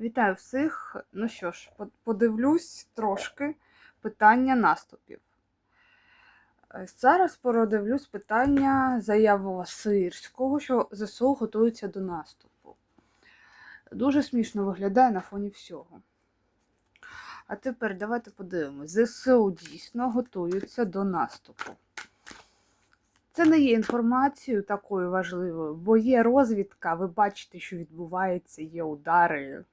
Вітаю всіх. Ну що ж, подивлюсь трошки питання наступів. Е, Зараз продивлюсь питання заяви Сирського, що ЗСУ готується до наступу. Дуже смішно виглядає на фоні всього. А тепер давайте подивимось. ЗСУ дійсно готуються до наступу. Це не є інформацією такою важливою, бо є розвідка, ви бачите, що відбувається, є удари.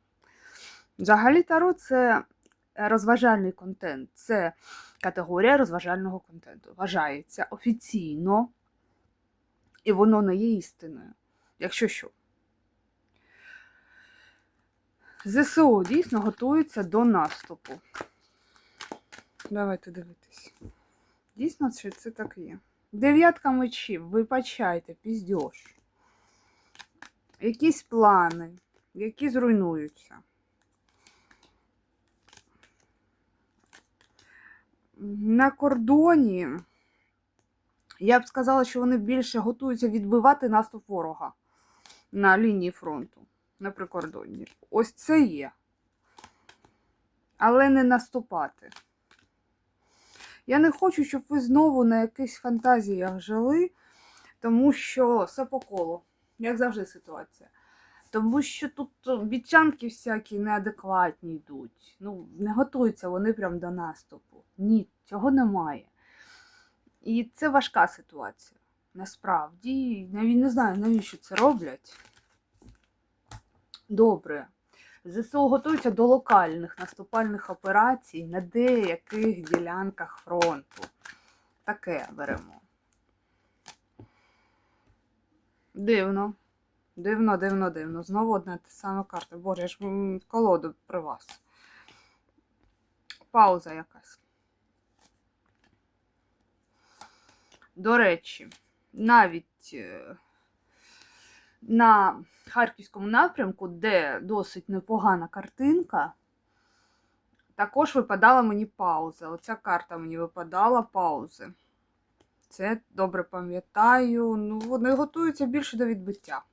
Взагалі Таро це розважальний контент, це категорія розважального контенту. Вважається офіційно, і воно не є істиною. Якщо що. ЗСУ дійсно готується до наступу. Давайте дивитись. Дійсно, чи це так є? Дев'ятка мечів, вибачайте, піздьош. Якісь плани, які зруйнуються. На кордоні я б сказала, що вони більше готуються відбивати наступ ворога на лінії фронту, на прикордонні. Ось це є. Але не наступати. Я не хочу, щоб ви знову на якихось фантазіях жили, тому що все по колу, як завжди ситуація. Тому що тут обіцянки всякі неадекватні йдуть. Ну, не готуються вони прям до наступу. Ні, цього немає. І це важка ситуація. Насправді, навіть не знаю, навіщо це роблять. Добре. ЗСУ готуються до локальних наступальних операцій на деяких ділянках фронту. Таке беремо. Дивно. Дивно, дивно, дивно. Знову одна та сама карта. Боже, я ж колоду при вас. Пауза якась. До речі, навіть е, на Харківському напрямку, де досить непогана картинка, також випадала мені пауза. Оця карта мені випадала паузи. Це добре пам'ятаю. Ну, вони готуються більше до відбиття.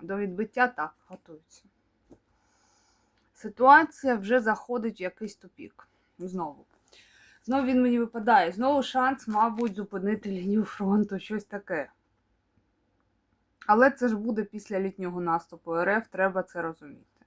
До відбиття так, готуються. Ситуація вже заходить в якийсь тупік. Знову. Знову він мені випадає. Знову шанс, мабуть, зупинити лінію фронту, щось таке. Але це ж буде після літнього наступу РФ, треба це розуміти.